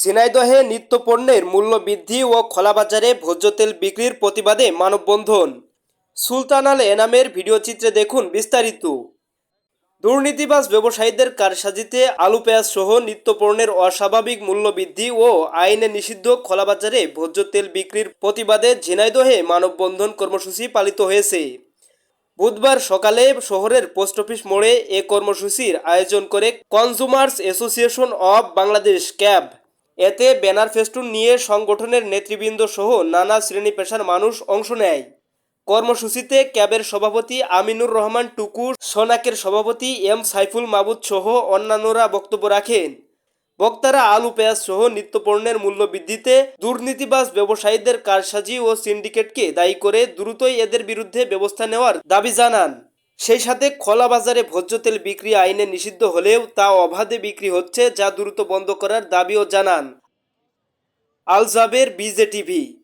ঝিনাইদহে নিত্যপণ্যের মূল্য বৃদ্ধি ও খোলাবাজারে ভোজ্য তেল বিক্রির প্রতিবাদে মানববন্ধন। সুলতান আল এনামের ভিডিও চিত্রে দেখুন বিস্তারিত। দুর্নীতিবাজ ব্যবসায়ীদের কারসাজিতে আলু পেঁয়াজ সহ নিত্যপণ্যের অস্বাভাবিক মূল্য বৃদ্ধি ও আইনে নিষিদ্ধ খোলাবাজারে ভোজ্য তেল বিক্রির প্রতিবাদে ঝিনাইদহে মানববন্ধন কর্মসূচি পালিত হয়েছে। বুধবার সকালে শহরের পোস্ট অফিস মোড়ে এ কর্মসূচির আয়োজন করে consumers association of Bangladesh CAB এতে ব্যানার ফেস্টুন নিয়ে সংগঠনের নেতৃবৃন্দ সহ নানা শ্রেণি পেশার মানুষ অংশ নেয়। কর্মসূচিতে ক্যাবের সভাপতি আমিনুর রহমান টুকু, সোনাকের সভাপতি এম সাইফুল মাবুদ সহ অন্যান্যরা বক্তব্য রাখেন। বক্তারা আলু, পেঁয়াজ সহ নিত্যপণ্যের মূল্য বৃদ্ধিতে দুর্নীতিবাজ ব্যবসায়ীদের কারসাজি ও সিন্ডিকেটকে দায়ী করে দ্রুতই এদের বিরুদ্ধে ব্যবস্থা নেওয়ার দাবি জানান। সেই সাথে খোলা বাজারে ভোজ্য তেল বিক্রি আইনে নিষিদ্ধ হলেও তা অবাধে বিক্রি হচ্ছে যা দ্রুত বন্ধ করার দাবিও জানান। আলজাবের বিজে টিভি